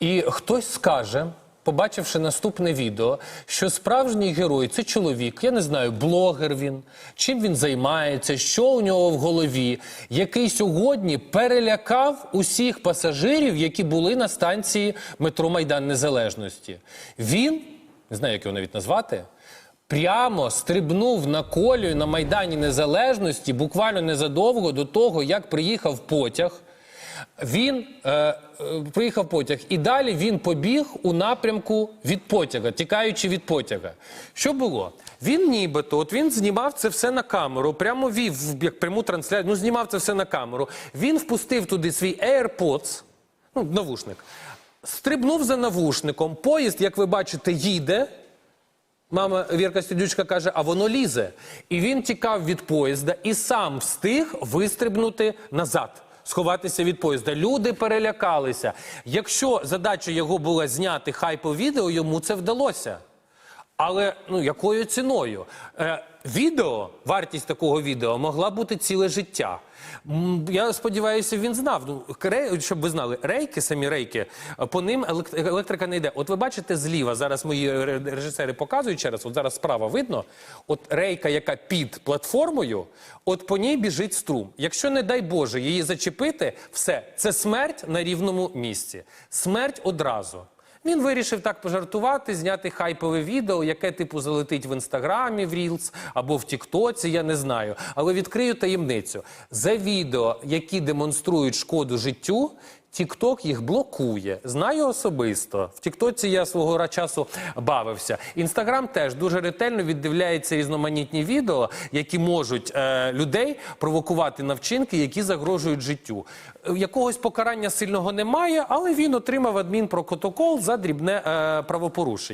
І хтось скаже, побачивши наступне відео, що справжній герой це чоловік, я не знаю, блогер він, чим він займається, що у нього в голові, який сьогодні перелякав усіх пасажирів, які були на станції метро Майдан Незалежності. Він, не знаю, як його навіть назвати. Прямо стрибнув на колію на Майдані Незалежності буквально незадовго до того, як приїхав потяг. Він е, е, приїхав потяг, і далі він побіг у напрямку від потяга, тікаючи від потяга. Що було? Він нібито, от він знімав це все на камеру, прямо вів як пряму трансляцію. Ну, знімав це все на камеру. Він впустив туди свій AirPods, ну, навушник, стрибнув за навушником. Поїзд, як ви бачите, їде. Мама Вірка Стюдючка каже, а воно лізе. І він тікав від поїзда і сам встиг вистрибнути назад, сховатися від поїзда. Люди перелякалися. Якщо задача його була зняти хайпо відео, йому це вдалося. Але ну якою ціною? Е, відео, вартість такого відео могла бути ціле життя. Я сподіваюся, він знав. Ну, щоб ви знали, рейки, самі рейки, е, по ним електрика не йде. От ви бачите зліва, зараз мої режисери показують через, от зараз справа видно. От рейка, яка під платформою, от по ній біжить струм. Якщо, не дай Боже, її зачепити, все, це смерть на рівному місці. Смерть одразу. Він вирішив так пожартувати, зняти хайпове відео, яке типу залетить в інстаграмі, в Рілс або в Тіктоці, я не знаю. Але відкрию таємницю. За відео, які демонструють шкоду життю, Тікток їх блокує. Знаю особисто. В Тіктоці я свого часу бавився. Інстаграм теж дуже ретельно віддивляється різноманітні відео, які можуть е, людей провокувати на вчинки, які загрожують життю. Е, Якогось покарання сильного немає, але він отримав адмінпротокол за дрібне е, правопорушення.